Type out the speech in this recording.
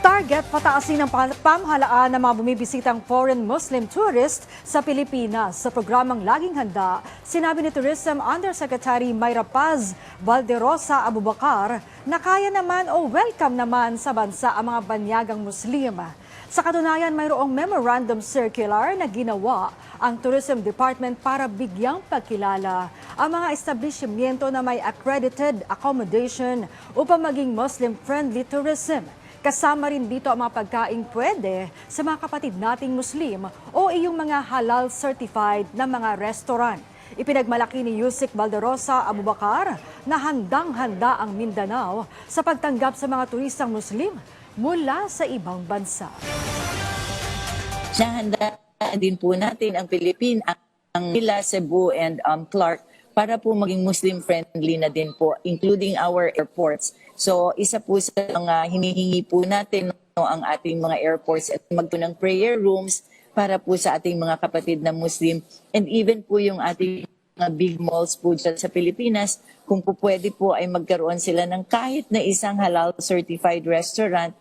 Target pataasin ng pam- pamahalaan ng mga bumibisitang foreign Muslim tourist sa Pilipinas. Sa programang Laging Handa, sinabi ni Tourism Undersecretary Mayra Paz Valderosa Abubakar na kaya naman o welcome naman sa bansa ang mga banyagang Muslim. Sa katunayan, mayroong memorandum circular na ginawa ang Tourism Department para bigyang pagkilala ang mga establishmento na may accredited accommodation upang maging Muslim-friendly tourism. Kasama rin dito ang mga pagkaing pwede sa mga kapatid nating Muslim o iyong mga halal certified na mga restaurant. Ipinagmalaki ni Yusik Valderosa Abubakar na handang-handa ang Mindanao sa pagtanggap sa mga turistang Muslim mula sa ibang bansa. Nahanda din po natin ang Pilipinas, ang Manila, Cebu, and um, Clark para po maging Muslim-friendly na din po, including our airports. So, isa po sa mga hinihingi po natin no, ang ating mga airports at magpo ng prayer rooms para po sa ating mga kapatid na Muslim and even po yung ating mga big malls po dyan sa Pilipinas, kung po pwede po ay magkaroon sila ng kahit na isang halal certified restaurant